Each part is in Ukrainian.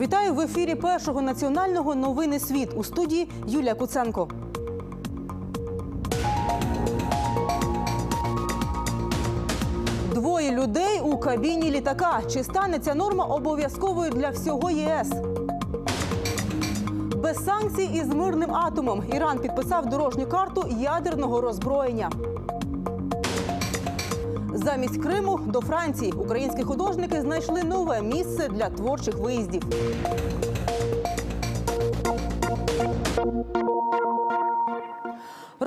Вітаю в ефірі першого національного новини світ у студії Юлія Куценко. Двоє людей у кабіні літака. Чи стане ця норма обов'язковою для всього ЄС? Без санкцій із мирним атомом Іран підписав дорожню карту ядерного роззброєння. Замість Криму до Франції українські художники знайшли нове місце для творчих виїздів.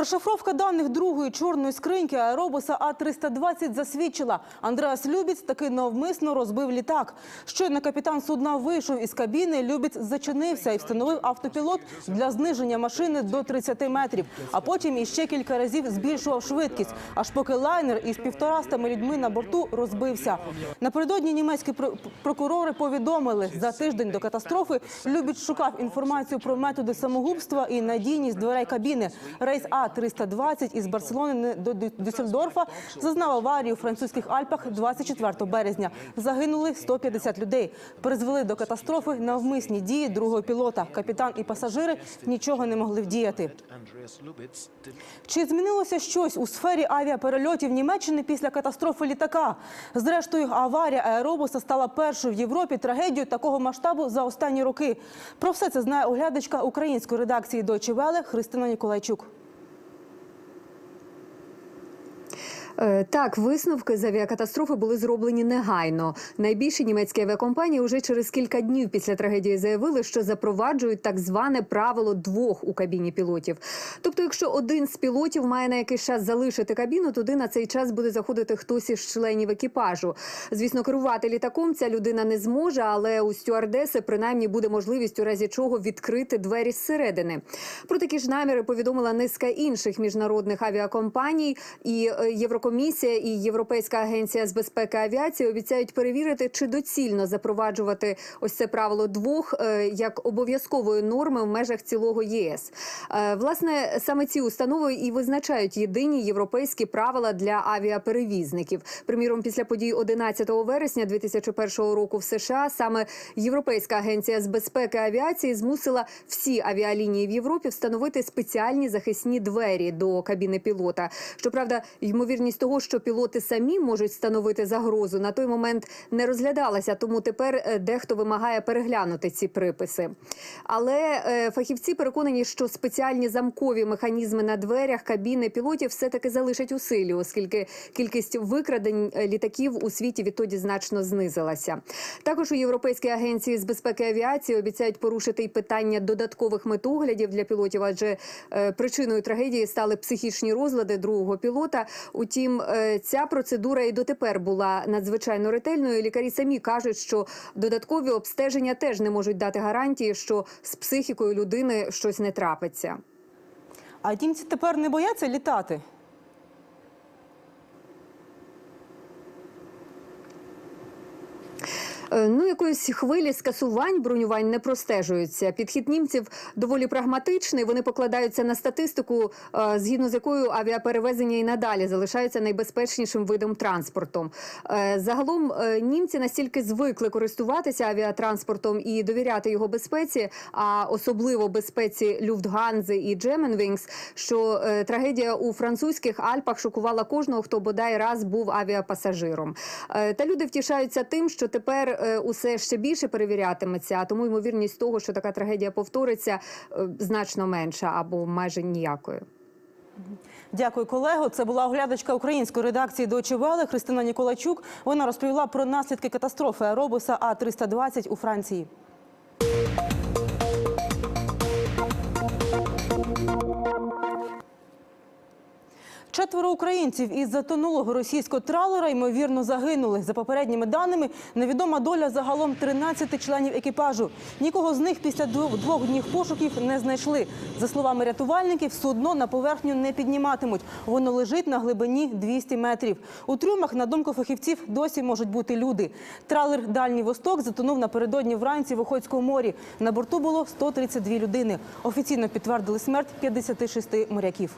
Розшифровка даних другої чорної скриньки аеробуса А-320 засвідчила. Андреас Любіц таки навмисно розбив літак. Щойно капітан судна вийшов із кабіни, Любіц зачинився і встановив автопілот для зниження машини до 30 метрів. А потім іще кілька разів збільшував швидкість, аж поки лайнер із півторастами людьми на борту розбився. Напередодні німецькі про- прокурори повідомили, за тиждень до катастрофи Любіц шукав інформацію про методи самогубства і надійність дверей кабіни. Рейс А-320 із Барселони до Дю- Дюссельдорфа зазнав аварію у французьких Альпах 24 березня. Загинули 150 людей. Призвели до катастрофи навмисні дії другого пілота. Капітан і пасажири нічого не могли вдіяти. Чи змінилося щось у сфері авіаперельотів Німеччини після катастрофи літака? Зрештою, аварія аеробуса стала першою в Європі трагедією такого масштабу за останні роки. Про все це знає оглядачка української редакції Deutsche Welle Христина Ніколайчук. Так, висновки з авіакатастрофи були зроблені негайно. Найбільші німецькі авіакомпанії вже через кілька днів після трагедії заявили, що запроваджують так зване правило двох у кабіні пілотів. Тобто, якщо один з пілотів має на якийсь час залишити кабіну, туди на цей час буде заходити хтось із членів екіпажу. Звісно, керувати літаком ця людина не зможе, але у стюардеси принаймні буде можливість у разі чого відкрити двері зсередини. Про такі ж наміри повідомила низка інших міжнародних авіакомпаній і е, Єврокомісія і Європейська агенція з безпеки авіації обіцяють перевірити, чи доцільно запроваджувати ось це правило двох е, як обов'язкової норми в межах цілого єС. Е, Власне, саме ці установи і визначають єдині європейські правила для авіаперевізників. Приміром, після подій 11 вересня 2001 року в США саме Європейська агенція з безпеки авіації змусила всі авіалінії в Європі встановити спеціальні захисні двері до кабіни пілота. Щоправда, ймовірність того, що пілоти самі можуть становити загрозу, на той момент не розглядалася. Тому тепер е, дехто вимагає переглянути ці приписи. Але е, фахівці переконані, що спеціальні замкові механізми на дверях кабіни пілотів все таки залишать у силі, оскільки кількість викрадень е, літаків у світі відтоді значно знизилася. Також у Європейській агенції з безпеки авіації обіцяють порушити й питання додаткових медоглядів для пілотів, адже причиною трагедії стали психічні розлади другого пілота. Утім, е, ця процедура і дотепер була надзвичайно ретельною. Лікарі самі кажуть, що додаткові обстеження теж не можуть дати гарантії, що з психікою людини щось не трапиться. А німці тепер не бояться літати. Ну, якоїсь хвилі скасувань бронювань не простежуються. Підхід німців доволі прагматичний. Вони покладаються на статистику, е, згідно з якою авіаперевезення і надалі залишається найбезпечнішим видом транспорту. Е, Загалом е, німці настільки звикли користуватися авіатранспортом і довіряти його безпеці, а особливо безпеці Люфтганзи і Джеменвінгс, що е, трагедія у французьких Альпах шокувала кожного, хто бодай раз був авіапасажиром. Е, Та люди втішаються тим, що тепер е, усе ще більше перевірятиметься, а тому ймовірність того, що така трагедія повториться, е, значно менша або майже ніякою. Дякую, колего. Це була оглядачка української редакції Deutsche Христина Ніколачук. Вона розповіла про наслідки катастрофи аеробуса А-320 у Франції. Четверо українців із затонулого російського тралера ймовірно загинули. За попередніми даними, невідома доля загалом 13 членів екіпажу. Нікого з них після двох днів пошуків не знайшли. За словами рятувальників, судно на поверхню не підніматимуть. Воно лежить на глибині 200 метрів. У трюмах, на думку фахівців, досі можуть бути люди. Тралер Дальній Восток затонув напередодні вранці в Охотському морі. На борту було 132 людини. Офіційно підтвердили смерть 56 моряків.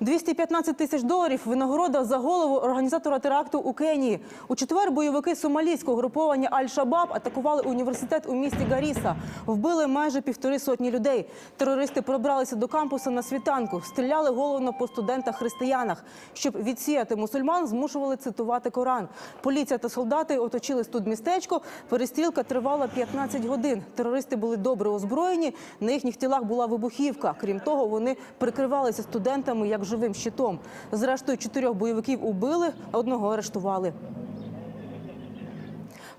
215 тисяч доларів винагорода за голову організатора теракту у Кенії. У четвер бойовики сомалійського груповання Аль-Шабаб атакували університет у місті Гаріса. Вбили майже півтори сотні людей. Терористи пробралися до кампуса на світанку, стріляли головно по студентах-християнах. Щоб відсіяти мусульман, змушували цитувати Коран. Поліція та солдати оточили студмістечко. Перестрілка тривала 15 годин. Терористи були добре озброєні. На їхніх тілах була вибухівка. Крім того, вони прикривалися студентами як живим щитом. Зрештою, чотирьох бойовиків убили, одного арештували.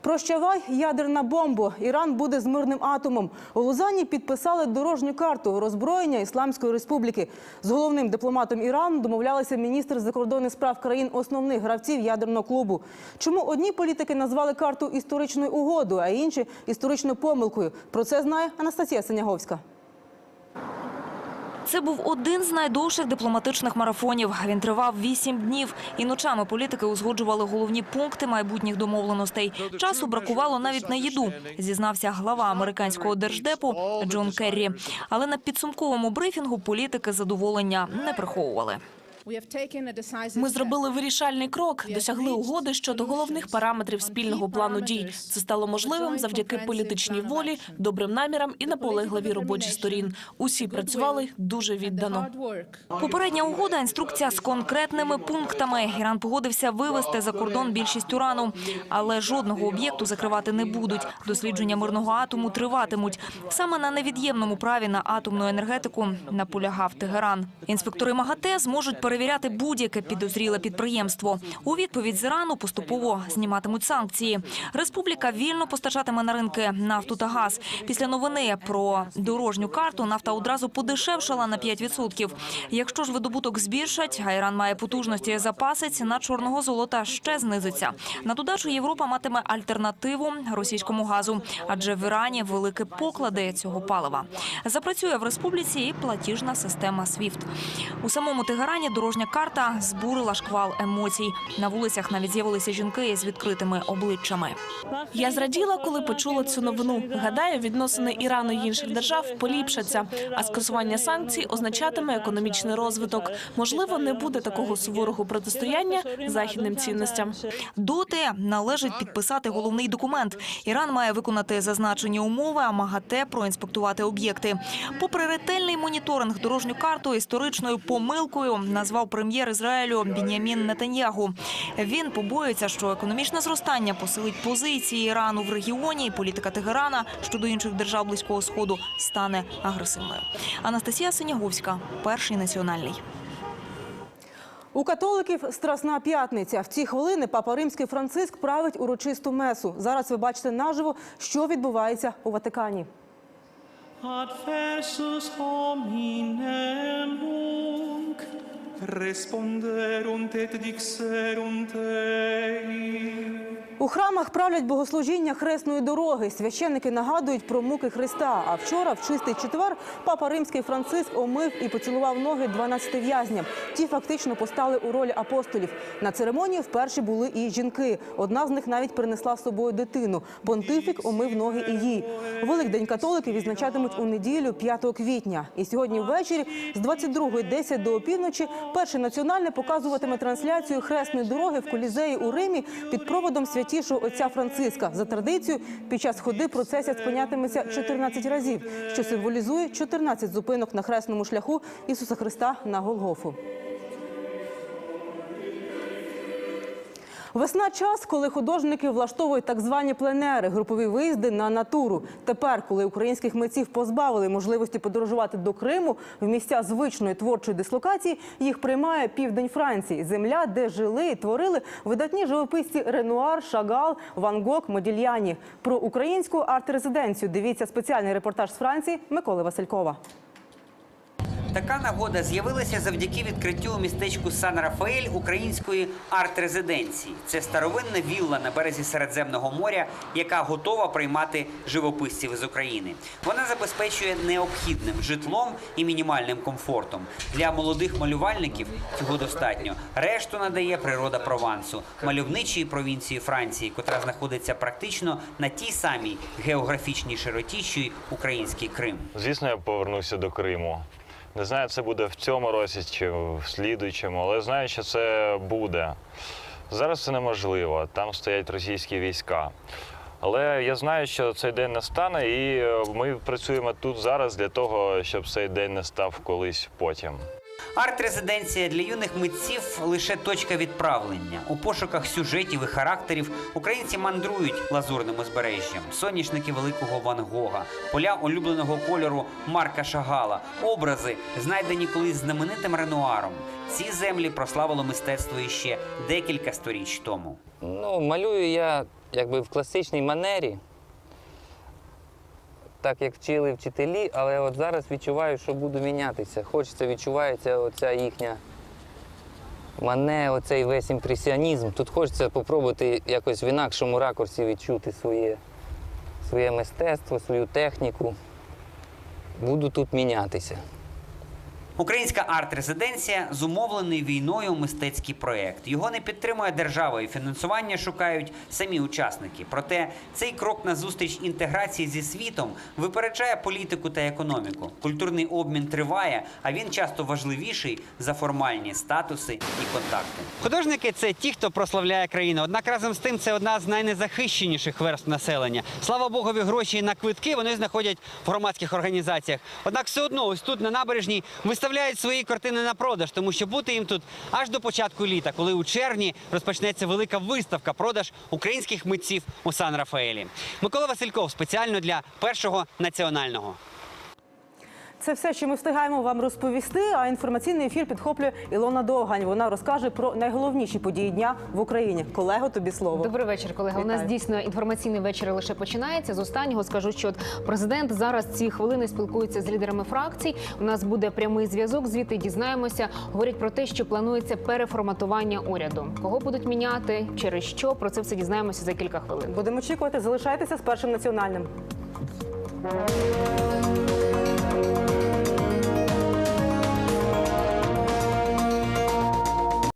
Прощавай, ядерна бомбо. Іран буде з мирним атомом. У Лузані підписали дорожню карту роззброєння Ісламської республіки. З головним дипломатом Ірану домовлялися міністр закордонних справ країн основних гравців ядерного клубу. Чому одні політики назвали карту історичною угодою, а інші історичною помилкою? Про це знає Анастасія Синяговська. Це був один з найдовших дипломатичних марафонів. Він тривав вісім днів. І ночами політики узгоджували головні пункти майбутніх домовленостей. Часу бракувало навіть на їду, зізнався глава американського держдепу Джон Керрі. Але на підсумковому брифінгу політики задоволення не приховували. Ми зробили вирішальний крок, досягли угоди щодо головних параметрів спільного плану дій. Це стало можливим завдяки політичній волі, добрим намірам і наполегливій роботі сторін. Усі працювали дуже віддано. Попередня угода – інструкція з конкретними пунктами. Іран погодився вивести за кордон більшість урану. Але жодного об'єкту закривати не будуть. Дослідження мирного атому триватимуть. Саме на невід'ємному праві на атомну енергетику наполягав Тегеран. Інспектори МАГАТЕ зможуть перевіряти будь-яке підозріле підприємство. У відповідь з Ірану поступово зніматимуть санкції. Республіка вільно постачатиме на ринки нафту та газ. Після новини про дорожню карту нафта одразу подешевшала на 5%. Якщо ж видобуток збільшать, а Іран має потужності запаси, ціна чорного золота ще знизиться. На додачу Європа матиме альтернативу російському газу, адже в Ірані великі поклади цього палива. Запрацює в республіці і платіжна система SWIFT. У самому Тегерані дорожня карта збурила шквал емоцій. На вулицях навіть з'явилися жінки з відкритими обличчями. Я зраділа, коли почула цю новину. Гадаю, відносини Ірану і інших держав поліпшаться, а скасування санкцій означатиме економічний розвиток. Можливо, не буде такого суворого протистояння західним цінностям. Доти належить підписати головний документ. Іран має виконати зазначені умови, а МАГАТЕ проінспектувати об'єкти. Попри ретельний моніторинг, дорожню карту історичною помилкою назвав прем'єр Ізраїлю Бінямін Нетаньягу. Він побоюється, що економічне зростання посилить позиції Ірану в регіоні, і політика Тегерана щодо інших держав близького сходу стане агресивною. Анастасія Синяговська, перший національний. У католиків Страсна п'ятниця. В ці хвилини папа Римський Франциск править урочисту месу. Зараз ви бачите наживо, що відбувається у Ватикані. hominem nunc responderunt et dixerunt ei. У храмах правлять богослужіння хресної дороги. Священники нагадують про муки Христа. А вчора, в чистий четвер, папа Римський Франциск омив і поцілував ноги 12 в'язням. Ті фактично постали у ролі апостолів. На церемонії вперше були і жінки. Одна з них навіть принесла з собою дитину. Понтифік омив ноги і їй. Великдень католики відзначатимуть у неділю 5 квітня. І сьогодні ввечері з 22.10 до опівночі перший національний показуватиме трансляцію хресної дороги в колізеї у Римі під проводом святішого отця Франциска. За традицією, під час ходи процесія спинятиметься 14 разів, що символізує 14 зупинок на хресному шляху Ісуса Христа на Голгофу. Весна час, коли художники влаштовують так звані пленери, групові виїзди на натуру. Тепер, коли українських митців позбавили можливості подорожувати до Криму в місця звичної творчої дислокації, їх приймає південь Франції, земля, де жили і творили видатні живописці Ренуар, Шагал, Ван Гог, Модільяні. Про українську арт-резиденцію дивіться спеціальний репортаж з Франції Миколи Василькова. Така нагода з'явилася завдяки відкриттю у містечку Сан-Рафаель української арт-резиденції. Це старовинна вілла на березі Середземного моря, яка готова приймати живописців з України. Вона забезпечує необхідним житлом і мінімальним комфортом. Для молодих малювальників цього достатньо. Решту надає природа Провансу, мальовничої провінції Франції, котра знаходиться практично на тій самій географічній широті, що й український Крим. Звісно, я повернуся до Криму. Не знаю, це буде в цьому році чи в слідуючому, але знаю, що це буде. Зараз це неможливо, там стоять російські війська. Але я знаю, що цей день настане, і е, ми працюємо тут зараз для того, щоб цей день не став колись потім. Арт-резиденція для юних митців лише точка відправлення. У пошуках сюжетів і характерів українці мандрують лазурним узбережжям, соняшники великого Ван Гога, поля улюбленого кольору Марка Шагала, образи, знайдені колись знаменитим Ренуаром. Ці землі прославило мистецтво іще декілька сторіч тому. Ну, малюю я якби в класичній манері, так як вчили вчителі, але от зараз відчуваю, що буду мінятися. Хочеться, відчувається оця їхня Мене оцей весь імпресіонізм. Тут хочеться спробувати якось в інакшому ракурсі відчути своє, своє мистецтво, свою техніку. Буду тут мінятися. Українська арт-резиденція зумовлений війною мистецький проєкт. Його не підтримує держава і фінансування шукають самі учасники. Проте цей крок на зустріч інтеграції зі світом випереджає політику та економіку. Культурний обмін триває, а він часто важливіший за формальні статуси і контакти. Художники це ті, хто прославляє країну. Однак разом з тим це одна з найнезахищеніших верств населення. Слава Богові, гроші на квитки вони знаходять в громадських організаціях. Однак все одно ось тут на набережній виставляють свої картини на продаж, тому що бути їм тут аж до початку літа, коли у червні розпочнеться велика виставка продаж українських митців у Сан Рафаелі. Микола Васильков спеціально для першого національного. Це все, що ми встигаємо вам розповісти. А інформаційний ефір підхоплює Ілона Довгань. Вона розкаже про найголовніші події дня в Україні. Колего, тобі слово. Добрий вечір, колеги. У нас дійсно інформаційний вечір лише починається. З останнього скажу, що президент зараз ці хвилини спілкується з лідерами фракцій. У нас буде прямий зв'язок. Звідти дізнаємося. Говорять про те, що планується переформатування уряду. Кого будуть міняти, через що про це все дізнаємося за кілька хвилин. Будемо очікувати. Залишайтеся з першим національним.